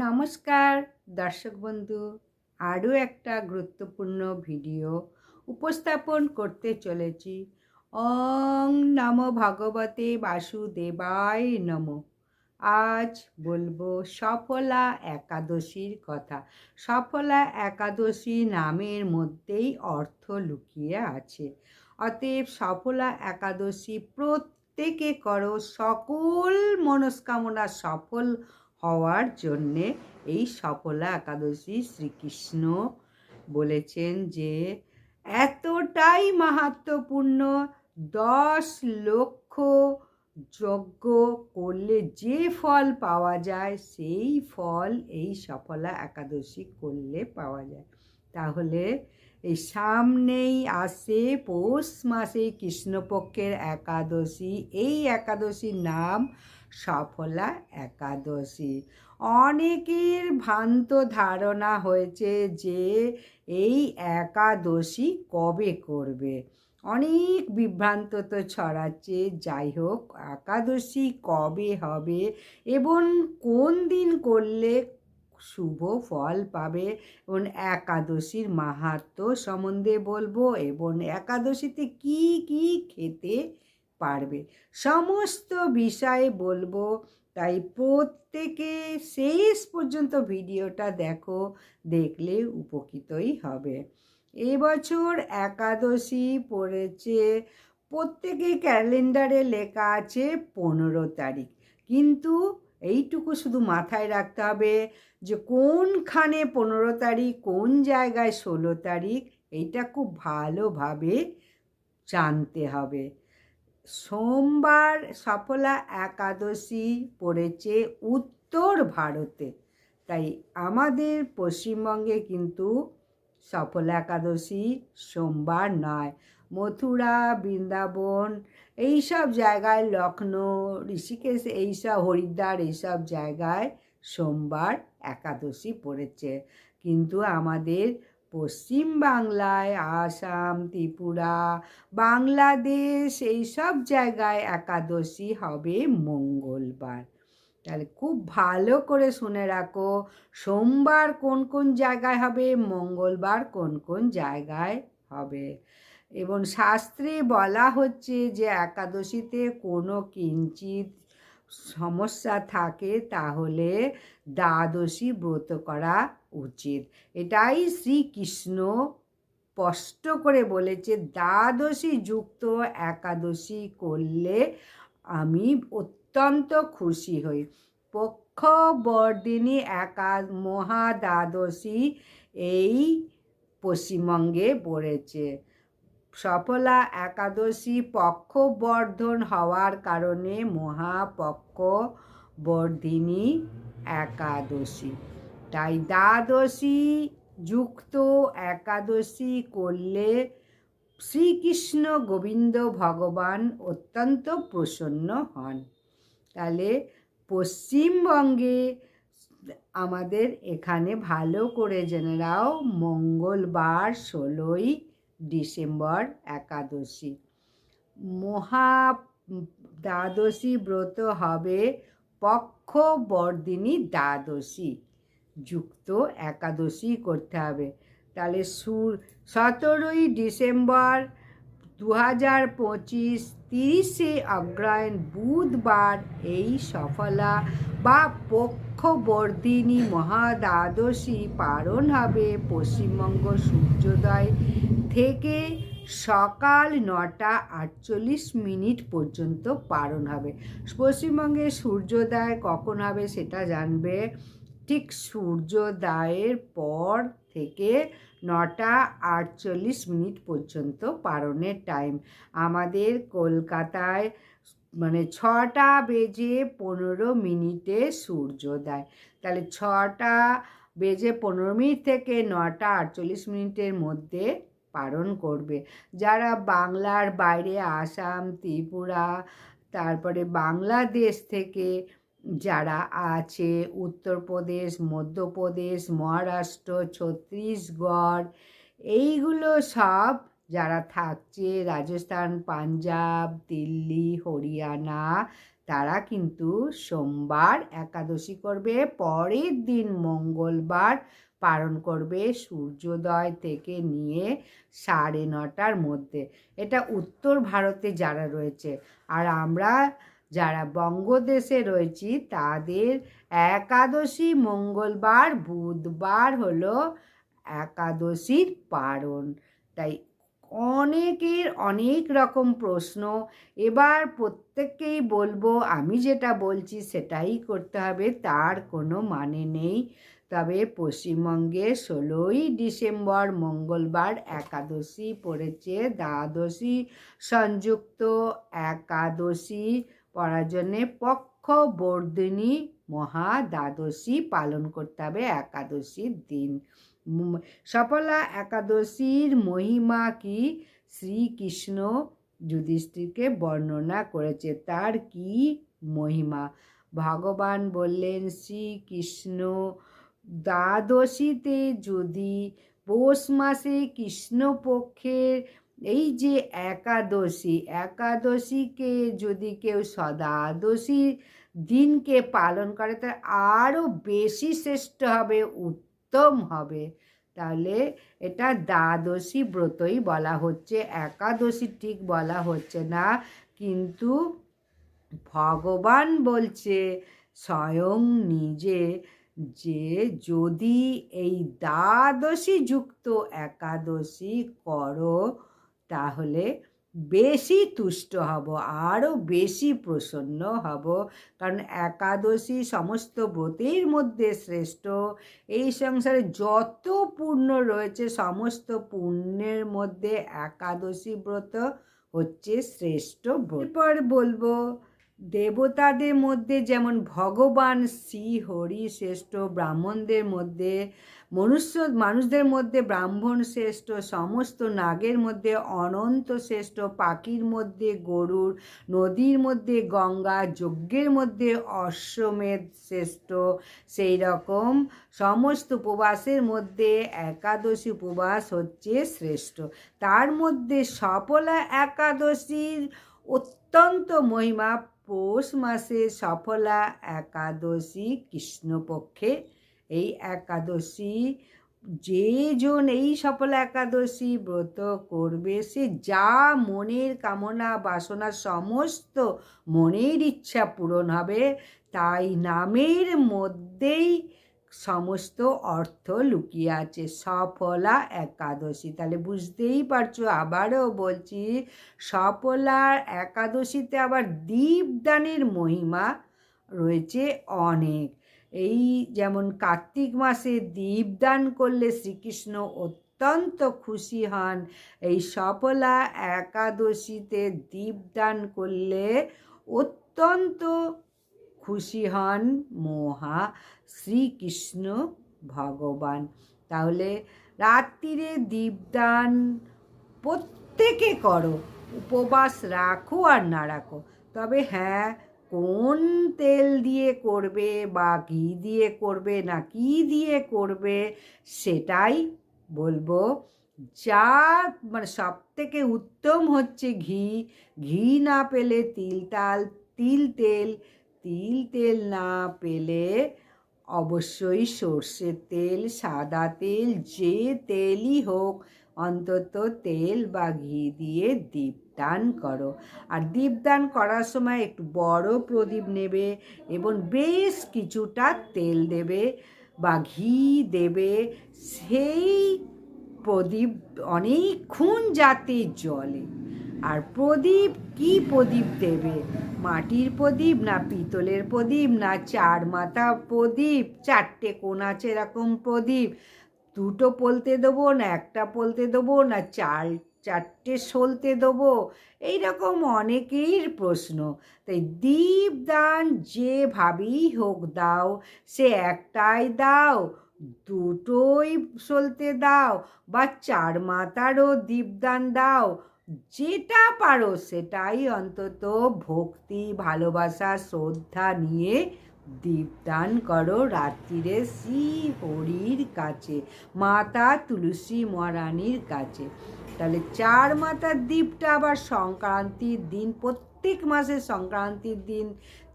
নমস্কার, দর্শক বন্ধু। আরও একটা গুরুত্বপূর্ণ ভিডিও উপস্থাপন করতে চলেছি। অং নম ভগবতে বাসুদেবায় নম। আজ বলব সফলা একাদশীর কথা। সফলা একাদশী নামের মধ্যেই অর্থ লুকিয়ে আছে। অতএব সফলা একাদশী প্রত্যেকে করো। সকল মনস্কামনা সফল হওয়ার জন্যে এই সফলা একাদশী শ্রীকৃষ্ণ বলেছেন যে এতটাই মাহাত্মপূর্ণ দশ লক্ষ যজ্ঞ করলে যে ফল পাওয়া যায়, সেই ফল এই সফলা একাদশী করলে পাওয়া যায়। তাহলে এই সামনেই আসে পৌষ মাসে কৃষ্ণপক্ষের একাদশী। এই একাদশীর নাম সফলা একাদশী। অনেকের ভ্রান্ত ধারণা হয়েছে যে এই একাদশী কবে করবে। অনেক বিভ্রান্ত তো ছড়াচ্ছে। যাই হোক, একাদশী কবে হবে এবং কোন দিন করলে শুভ ফল পাবে এবং একাদশীর মাহাত্ম সম্বন্ধে বলব এবং একাদশীতে কি কি খেতে পারবে। সমস্ত বিষয়ে বলব, তাই প্রত্যেকে শেষ পর্যন্ত ভিডিওটা দেখো, দেখলে উপকৃতই হবে। এবছর একাদশী পড়েছে, প্রত্যেকে ক্যালেন্ডারে লেখা আছে পনেরো তারিখ। কিন্তু এইটুকু শুধু মাথায় রাখতে হবে যে কোনখানে পনেরো তারিখ, কোন জায়গায় ষোলো তারিখ, এইটা খুব ভালোভাবে জানতে হবে। সোমবার সফলা একাদশী পড়েছে উত্তর ভারতে। তাই আমাদের পশ্চিমবঙ্গে কিন্তু সফলা একাদশী সোমবার নয়। মথুরা, বৃন্দাবন এইসব জায়গায় লখনৌ ঋষিকেশ এইসব, হরিদ্বার এইসব জায়গায় সোমবার একাদশী পড়েছে। কিন্তু আমাদের পশ্চিম বাংলায়, আসাম, ত্রিপুরা, বাংলাদেশ, এইসব জায়গায় একাদশী হবে মঙ্গলবার। তাহলে খুব ভালো করে শুনে রাখো, সোমবার কোন কোন জায়গায় হবে, মঙ্গলবার কোন কোন জায়গায় হবে। এবং শাস্ত্রে বলা হচ্ছে যে, একাদশীতে কোনো কিঞ্চিত সমস্যা থাকে, তাহলে দ্বাদশী ব্রত করা উচিত। এটাই শ্রীকৃষ্ণ স্পষ্ট করে বলেছে, দ্বাদশী যুক্ত একাদশী করলে আমি অত্যন্ত খুশি হই। পক্ষ বর্দিনী একা মহাদ্বাদশী এই পশ্চিমবঙ্গে পড়েছে। সফলা একাদশী পক্ষবর্ধন হওয়ার কারণে মহাপক্ষ বর্ধিনী একাদশী। তাই দ্বাদশী যুক্ত একাদশী করলে শ্রীকৃষ্ণ গোবিন্দ ভগবান অত্যন্ত প্রসন্ন হন। তাহলে পশ্চিমবঙ্গে আমাদের এখানে ভালো করে জেনে মঙ্গলবার ষোলোই ডিসেম্বর একাদশী। মহা দ্বাদশী ব্রত হবে পক্ষবর্দিনী দ্বাদশী। যুক্ত একাদশী করতে হবে। তাহলে সুর সতেরোই ডিসেম্বর দু হাজার পঁচিশ তিরিশে অগ্রায়ণ বুধবার এই সফলা বা পক্ষবর্ধিনী মহাদ্বাদশী পালন হবে। পশ্চিমবঙ্গ সূর্যোদয় থেকে সকাল নটা আটচল্লিশ মিনিট পর্যন্ত পালন হবে। পশ্চিমবঙ্গে সূর্যোদয় কখন হবে সেটা জানবে ঠিক সূর্যোদয়ের পর থেকে নটা আটচল্লিশ মিনিট পর্যন্ত পারণের টাইম আমাদের কলকাতায় মানে ছটা বেজে পনেরো মিনিটে সূর্যোদয়। তাহলে ছটা বেজে পনেরো মিনিট থেকে নটা আটচল্লিশ মিনিটের মধ্যে পালন করবে। যারা বাংলার বাইরে আসাম, ত্রিপুরা, তারপরে বাংলাদেশ থেকে যারা আছে, উত্তরপ্রদেশ, মধ্যপ্রদেশ, মহারাষ্ট্র, ছত্তিশগড়, এইগুলো সব যারা থাকছে, রাজস্থান, পাঞ্জাব, দিল্লি, হরিয়ানা, তারা কিন্তু সোমবার একাদশী করবে। পরের দিন মঙ্গলবার পালন করবে সূর্যোদয় থেকে নিয়ে সাড়ে নটার মধ্যে। এটা উত্তর ভারতে যারা রয়েছে। আর আমরা যারা বঙ্গদেশে রয়েছি, তাদের একাদশী মঙ্গলবার, বুধবার হলো একাদশীর পারণ। তাই অনেকের অনেক রকম প্রশ্ন। এবার প্রত্যেককেই বলব, আমি যেটা বলছি সেটাই করতে হবে, তার কোনো মানে নেই। তবে পশ্চিমবঙ্গে ষোলোই ডিসেম্বর মঙ্গলবার একাদশী পড়েছে দ্বাদশী সংযুক্ত একাদশী পড়ার জন্যে পক্ষ বর্ধিনী মহা দ্বাদশী পালন করতে হবে একাদশীর দিন। সফলা একাদশীর মহিমা কি? শ্রীকৃষ্ণ যুধিষ্ঠিরকে বর্ণনা করেছে। তার কি মহিমা? ভগবান বললেন, শ্রীকৃষ্ণ দ্বাদশীতে যদি পৌষ মাসে কৃষ্ণপক্ষের এই যে একাদশী, একাদশীকে যদি কেউ সদাদশী দিনকে পালন করে, তার আরও বেশি শ্রেষ্ঠ হবে, উত্তম হবে। তাহলে এটা দ্বাদশী ব্রতই বলা হচ্ছে, একাদশী ঠিক বলা হচ্ছে না। কিন্তু ভগবান বলছে, স্বয়ং নিজে যে যদি এই দ্বাদশী যুক্ত একাদশী করো, তাহলে বেশি তুষ্ট হব আরও বেশি প্রসন্ন হব। কারণ একাদশী সমস্ত ব্রতের মধ্যে শ্রেষ্ঠ। এই সংসারে যত পূর্ণ রয়েছে, সমস্ত পূর্ণের মধ্যে একাদশী ব্রত হচ্ছে শ্রেষ্ঠ ব্রত। বলব দেবতাদের মধ্যে যেমন ভগবান শ্রী হরি শ্রেষ্ঠ, ব্রাহ্মণদের মধ্যে মনুষ্য, মানুষদের মধ্যে ব্রাহ্মণ শ্রেষ্ঠ, সমস্ত নাগের মধ্যে অনন্ত শ্রেষ্ঠ, পাখির মধ্যে গরুর, নদীর মধ্যে গঙ্গা, যজ্ঞের মধ্যে অশ্বমেধ শ্রেষ্ঠ। সেই রকম সমস্ত উপবাসের মধ্যে একাদশী উপবাস হচ্ছে শ্রেষ্ঠ। তার মধ্যে সফলা একাদশীর অত্যন্ত মহিমা পৌষ মাসে সফলা একাদশী কৃষ্ণপক্ষে। এই একাদশী যে জন এই সফল একাদশী ব্রত করবে, সে যা মনের কামনা, বাসনা সমস্ত মনের ইচ্ছা পূরণ হবে, তাই নামের মধ্যেই সমস্ত অর্থ লুকিয়ে আছে। সফলা একাদশী। তাহলে বুঝতেই পারছ, আবারও বলছি, সফলার একাদশীতে আবার দীপদানের মহিমা রয়েছে অনেক। এই যেমন কার্তিক মাসে দীপদান করলে শ্রীকৃষ্ণ অত্যন্ত খুশি হন, এই সফলা একাদশীতে দীপদান করলে অত্যন্ত খুশি হন মহা শ্রীকৃষ্ণ ভগবান। তাহলে রাত্রিরে দীপদান প্রত্যেকে করো, উপবাস রাখো আর না রাখো। তবে হ্যাঁ কোন তেল দিয়ে করবে বা ঘি দিয়ে করবে না কি দিয়ে করবে সেটাই বলব। যা মানে সব থেকে উত্তম হচ্ছে ঘি। ঘি না পেলে তিল তাল, তিল তেল তিল তেল না পেলে অবশ্যই সর্ষের তেল, সাদা তেল, যে তেলই হোক, অন্তত তেল বা ঘি দিয়ে দীপদান করো। আর দীপদান করার সময় একটু বড় প্রদীপ নেবে এবং বেশ কিছুটা তেল দেবে বা ঘি দেবে। সেই প্রদীপ অনেকক্ষণ যাতে জলে আর প্রদীপ কি প্রদীপ দেবে? মাটির প্রদীপ না পিতলের প্রদীপ না চার মাথা প্রদীপ? চারটে কোণ আছে এরকম প্রদীপ। দুটো পলতে দেবো না একটা পলতে দেবো না চার, চারটে সলতে দেবো? এইরকম অনেকের প্রশ্ন। তাই দীপ দীপদান যেভাবেই হোক দাও, সে একটাই দাও। দুটোই সলতে দাও বা চার মাথারও দীপদান দাও। যেটা পারো সেটাই অন্তত ভক্তি, ভালোবাসা, শ্রদ্ধা নিয়ে দীপদান করো রাত্রিরে শ্রী হরির কাছে, মাতা তুলসী মহারানীর কাছে। তাহলে চার মাতার দ্বীপটা আবার সংক্রান্তির দিন, প্রত্যেক মাসে সংক্রান্তির দিন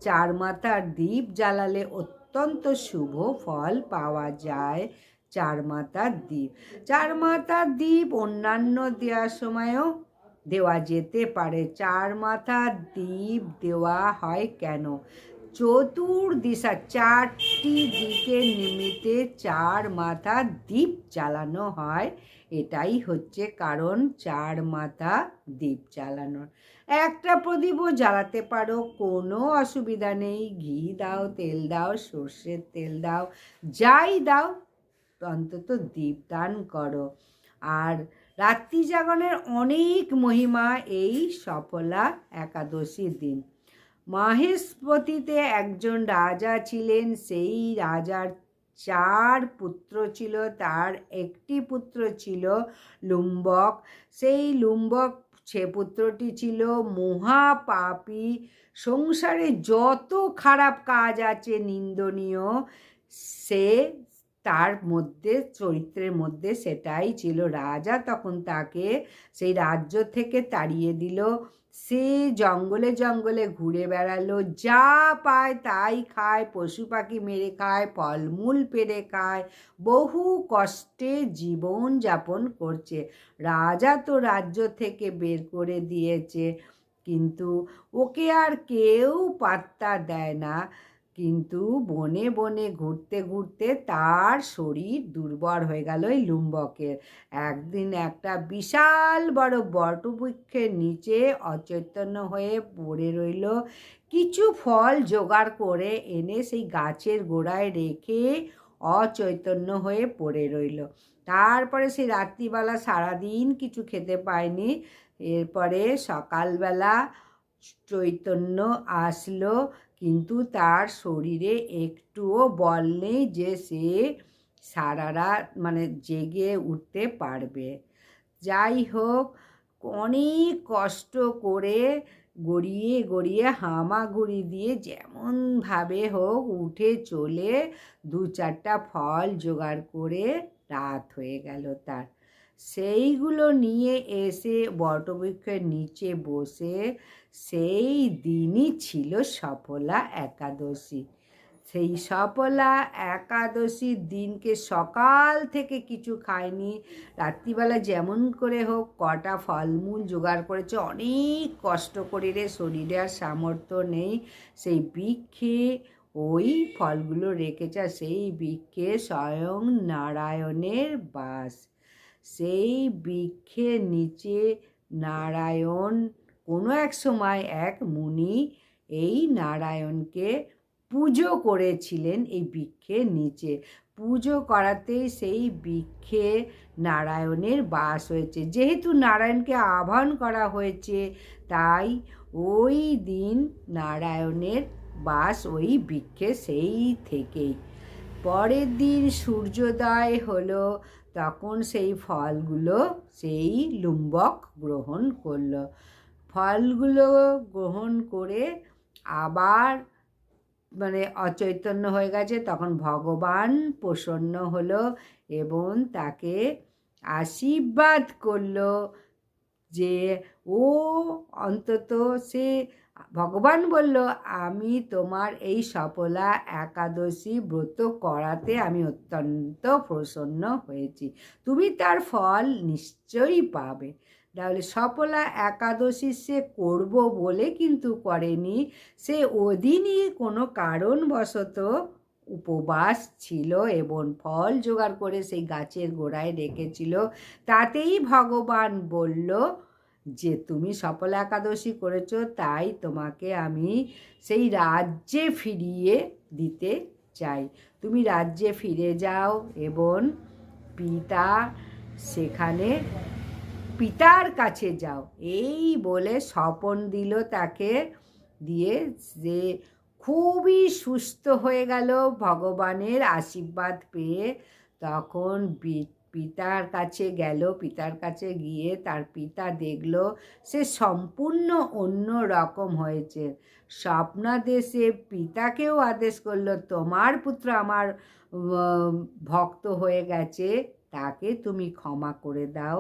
চার মাথার দ্বীপ জ্বালালে অত্যন্ত শুভ ফল পাওয়া যায় চার মাথার দ্বীপ চার মাতার দ্বীপ অন্যান্য দেওয়ার সময়ও দেওয়া যেতে পারে। চার মাথা দ্বীপ দেওয়া হয় কেন? চতুর্দিশা চারটি দিকে নিমিতে চার মাথা দ্বীপ জ্বালানো হয়। এটাই হচ্ছে কারণ চার মাথা দ্বীপ জ্বালানোর একটা প্রদীপও জ্বালাতে পারো, কোনো অসুবিধা নেই। ঘি দাও, তেল দাও, সর্ষের তেল দাও, যাই দাও, অন্তত দ্বীপ দীপদান করো। আর রাত্রি জাগরণের অনেক মহিমা এই সফলা একাদশীর দিন। মাহেশপতিতে একজন রাজা ছিলেন, সেই রাজার চার পুত্র ছিল, তার একটি পুত্র ছিল লুম্বক। সেই লুম্বক সে পুত্রটি ছিল মহাপাপী। সংসারে যত খারাপ কাজ আছে নিন্দনীয়, সে তার মধ্যে, চরিত্রের মধ্যে সেটাই ছিল রাজা। তখন তাকে সেই রাজ্য থেকে তাড়িয়ে দিল। সে জঙ্গলে জঙ্গলে ঘুরে বেড়ালো। যা পায় তাই খায়। পশু পাখি মেরে খায়, ফলমূল পেরে খায়। বহু কষ্টে জীবন যাপন করছে। রাজা তো রাজ্য থেকে বের করে দিয়েছে। কিন্তু ওকে আর কেউ পাত্তা দেয় না। কিন্তু বনে বনে ঘুরতে ঘুরতে তার শরীর দুর্বল হয়ে গেল এই লুম্বকের। একদিন একটা বিশাল বড় বটবৃক্ষের নিচে অচৈতন্য হয়ে পড়ে রইল। কিছু ফল জোগাড় করে এনে সেই গাছের গোড়ায় রেখে অচৈতন্য হয়ে পড়ে রইল। তারপরে সেই রাত্রিবেলা সারাদিন কিছু খেতে পায়নি। এরপরে সকালবেলা চৈতন্য আসলো। কিন্তু তার শরীরে একটুও বল নেই যে সে সারা রাত মানে জেগে উঠতে পারবে। যাই হোক, অনেক কষ্ট করে গড়িয়ে গড়িয়ে হামাগুড়ি দিয়ে যেমনভাবে হোক উঠে চলে দু চারটা ফল জোগাড় করে রাত হয়ে গেল তার। সেইগুলো নিয়ে এসে বটবৃক্ষের নিচে বসে সেই দিনই ছিল সফলা একাদশী। সেই সফলা একাদশীর দিনকে সকাল থেকে কিছু খায়নি। রাত্রিবেলা যেমন করে হোক কটা ফলমূল জোগাড় করেছে, অনেক কষ্ট করে রে, শরীরে আর সামর্থ্য নেই। সেই বৃক্ষে ওই ফলগুলো রেখেছে সেই বৃক্ষে স্বয়ং নারায়ণের বাস। সেই বৃক্ষের নিচে নারায়ণ, কোনো এক সময় এক মুনি এই নারায়ণকে পুজো করেছিলেন এই বৃক্ষের নিচে। পুজো করাতেই সেই বৃক্ষে নারায়ণের বাস হয়েছে। যেহেতু নারায়ণকে আহ্বান করা হয়েছে, তাই ওই দিন নারায়ণের বাস ওই বৃক্ষে সেই থেকেই। পরের দিন সূর্যোদয় হলো তখন সেই ফলগুলো সেই লুম্বক গ্রহণ করল। ফলগুলো গ্রহণ করে আবার মানে অচৈতন্য হয়ে গেছে, তখন ভগবান প্রসন্ন হলো এবং তাকে আশীর্বাদ করল যে ও অন্তত সে ভগবান বলল, আমি তোমার এই সফলা একাদশী ব্রত করাতে আমি অত্যন্ত প্রসন্ন হয়েছি। তুমি তার ফল নিশ্চয়ই পাবে। তাহলে সফলা একাদশী সে করব বলে কিন্তু করেনি। সে ওদিনই কোনো কারণবশত উপবাস ছিল এবং ফল জোগাড় করে সেই গাছের গোড়ায় রেখেছিল। তাতেই ভগবান বলল যে তুমি সফল একাদশী করেছ, তাই তোমাকে আমি সেই রাজ্যে ফিরিয়ে দিতে চাই। তুমি রাজ্যে ফিরে যাও এবং পিতা সেখানে পিতার কাছে যাও। এই বলে স্বপন দিল তাকে দিয়ে যে খুবই সুস্থ হয়ে গেল, ভগবানের আশীর্বাদ পেয়ে তখন পিতার কাছে গেল, পিতার কাছে গিয়ে তার পিতা দেখল, সে সম্পূর্ণ অন্য রকম হয়েছে। স্বপ্নাদেশে পিতাকেও আদেশ করল, তোমার পুত্র আমার ভক্ত হয়ে গেছে, তাকে তুমি ক্ষমা করে দাও।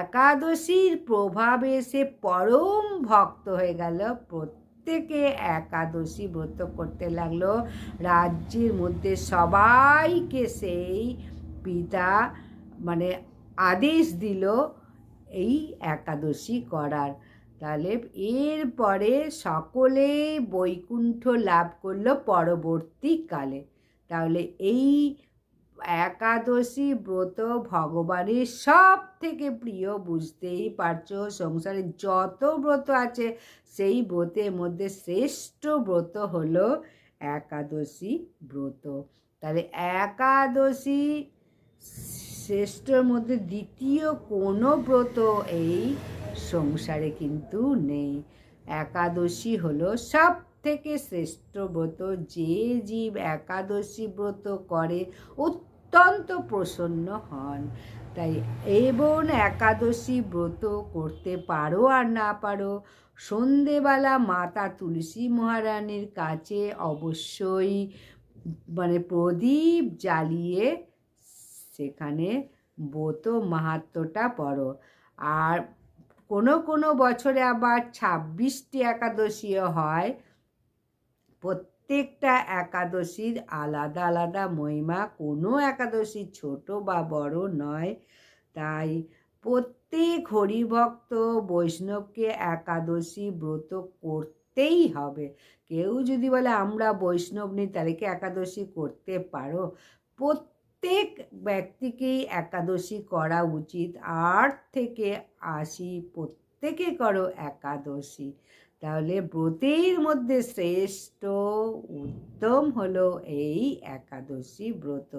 একাদশীর প্রভাবে সে পরম ভক্ত হয়ে গেল। প্রত্যেকে একাদশী ব্রত করতে লাগল। রাজ্যের মধ্যে সবাইকে সেই পিতা মানে আদেশ দিল এই একাদশী করার। তাহলে এরপরে সকলে বৈকুণ্ঠ লাভ করল পরবর্তীকালে। তাহলে এই একাদশী ব্রত ভগবানের সব থেকে প্রিয়, বুঝতেই পারছ, সংসারে যত ব্রত আছে, সেই ব্রতের মধ্যে শ্রেষ্ঠ ব্রত হলো একাদশী ব্রত। তাহলে একাদশী শ্রেষ্ঠর মধ্যে দ্বিতীয় কোনো ব্রত এই সংসারে কিন্তু নেই। একাদশী হলো সব থেকে শ্রেষ্ঠ ব্রত। যে জীব একাদশী ব্রত করে অত্যন্ত প্রসন্ন হন। তাই এবং একাদশী ব্রত করতে পারো আর না পারো, সন্ধেবেলা মাতা তুলসী মহারানীর কাছে অবশ্যই মানে প্রদীপ জ্বালিয়ে সেখানে ব্রত মাহাত্মটা পড়ো। আর কোনো কোনো বছরে আবার ছাব্বিশটি একাদশীও হয়। প্রত্যেকটা একাদশীর আলাদা আলাদা মহিমা। কোনো একাদশী ছোট বা বড় নয়। তাই প্রত্যেক হরিভক্ত বৈষ্ণবকে একাদশী ব্রত করতেই হবে। কেউ যদি বলে, আমরা বৈষ্ণব নেই, তাহলে কি একাদশী করতে পারো? প্রত্যেক ব্যক্তিকেই একাদশী করা উচিত। আট থেকে আশি প্রত্যেকে করো একাদশী। তাহলে ব্রতের মধ্যে শ্রেষ্ঠ উত্তম হলো এই একাদশী ব্রত।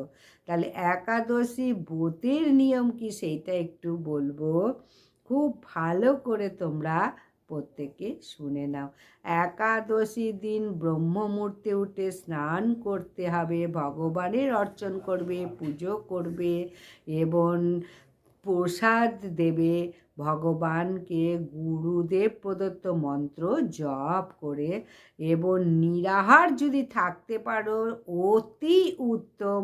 তাহলে একাদশী ব্রতের নিয়ম কি সেইটা একটু বলব। খুব ভালো করে তোমরা প্রত্যেকে শুনে নাও। একাদশী দিন ব্রহ্মমূর্তে উঠে স্নান করতে হবে, ভগবানের অর্চন করবে, পুজো করবে এবং প্রসাদ দেবে। ভগবানকে গুরুদেব প্রদত্ত মন্ত্র জপ করে এবং নিরাহার যদি থাকতে পারো, অতি উত্তম।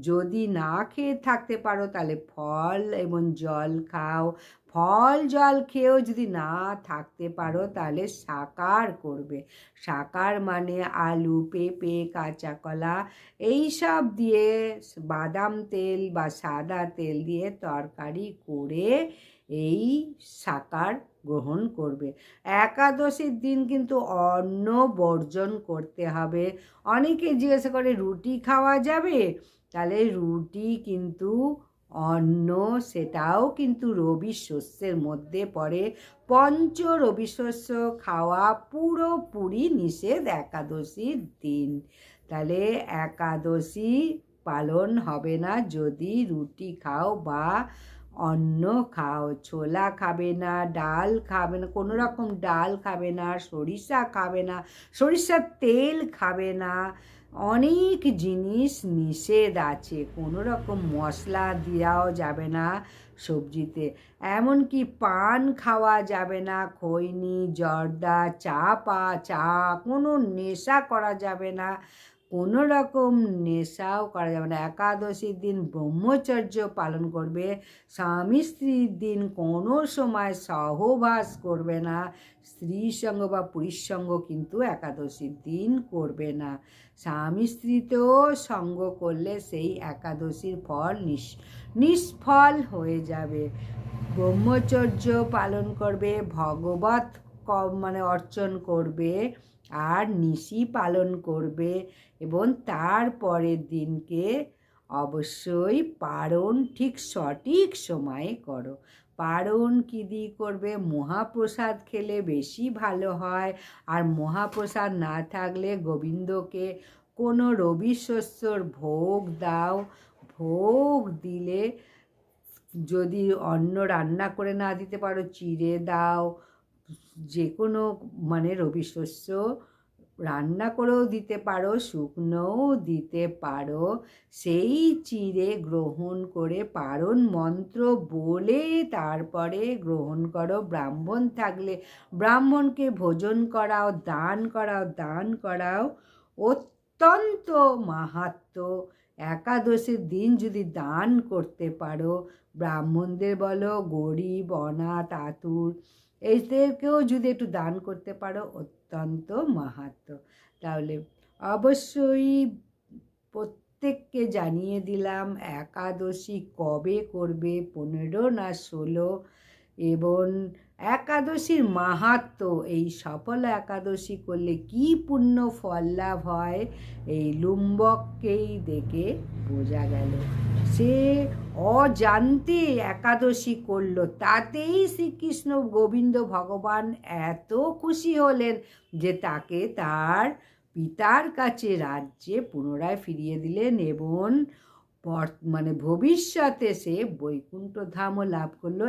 যদি না খেয়ে থাকতে পারো, তাহলে ফল এবং জল খাও। ফল জল খেয়েও যদি না থাকতে পারো, তাহলে সাকার করবে। সাকার মানে আলু, পেঁপে কাঁচা কলা এইসব দিয়ে বাদাম তেল বা সাদা তেল দিয়ে তরকারি করে এই সাকার গ্রহণ করবে। একাদশীর দিন কিন্তু অন্ন বর্জন করতে হবে। অনেকে জিজ্ঞাসা করে, রুটি খাওয়া যাবে? তাহলে রুটি কিন্তু অন্ন, সেটাও কিন্তু রবি শস্যের মধ্যে পড়ে। পঞ্চ রবি শস্য খাওয়া পুরোপুরি নিষেধ একাদশীর দিন। তাহলে একাদশী পালন হবে না। যদি রুটি খাও বা অন্ন খাও, ছোলা খাবে না, ডাল খাবে না, কোনো রকম ডাল খাবে না, সরিষা খাবে না, সরিষার তেল খাবে না অনেক জিনিস নিষেধ আছে। কোনো রকম মশলা দেওয়াও যাবে না সবজিতে। এমনকি পান খাওয়া যাবে না, খৈনি, জর্দা চা পা চা, কোনো নেশা করা যাবে না। কোনো রকম নেশাও করা যাবে না। একাদশীর দিন ব্রহ্মচর্য পালন করবে, স্বামী স্ত্রীর দিন কোনো সময় সহবাস করবে না, স্ত্রীর সঙ্গ বা পুরীর সঙ্গ কিন্তু একাদশীর দিন করবে না। স্বামী স্ত্রীতেও সঙ্গ করলে সেই একাদশীর ফল নিস, নিষ্ফল হয়ে যাবে। ব্রহ্মচর্য পালন করবে, ভগবত মানে অর্চন করবে আর নিশি পালন করবে এবং তার পরের দিনকে অবশ্যই পারণ ঠিক সঠিক সময়ে করো। পারণ কী দিয়ে করবে? মহাপ্রসাদ খেলে বেশি ভালো হয় আর মহাপ্রসাদ না থাকলে গোবিন্দকে কোনো রবি শস্যর ভোগ দাও। ভোগ দিলে যদি অন্ন রান্না করে না দিতে পারো, চিড়ে দাও যে কোনো মানে রবি শস্য রান্না করেও দিতে পারো, শুকনোও দিতে পারো। সেই চিড়ে গ্রহণ করে পারণ মন্ত্র বলে তারপরে গ্রহণ করো। ব্রাহ্মণ থাকলে ব্রাহ্মণকে ভোজন করাও, দান করাও দান করাও অত্যন্ত মাহাত্ম। একাদশীর দিন যদি দান করতে পারো, ব্রাহ্মণদের বলো গরিব অনাথ আতুর এদেরকেও যদি একটু দান করতে পারো, অত্যন্ত মাহাত্ম। তাহলে অবশ্যই প্রত্যেককে জানিয়ে দিলাম, একাদশী কবে করবে? পনেরো না ষোলো? এবং একাদশীর মাহাত্ম, এই সফল একাদশী করলে কি পুণ্য ফল লাভ হয়? এই লুম্বককেই দেখে বোঝা গেল। সে অজান্তে একাদশী করল, তাতেই শ্রীকৃষ্ণ গোবিন্দ ভগবান এত খুশি হলেন যে তাকে তার পিতার কাছে রাজ্যে পুনরায় ফিরিয়ে দিলেন এবং মানে ভবিষ্যতে সে বৈকুণ্ঠ ধামও লাভ করল।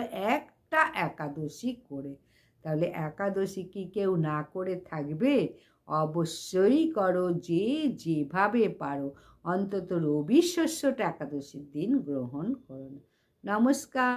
একটা একাদশী করে। তাহলে একাদশী কি কেউ না করে থাকবে? অবশ্যই করো, যে যেভাবে পারো। অন্তত রবি শস্যটা একাদশীর দিন গ্রহণ করো নমস্কার।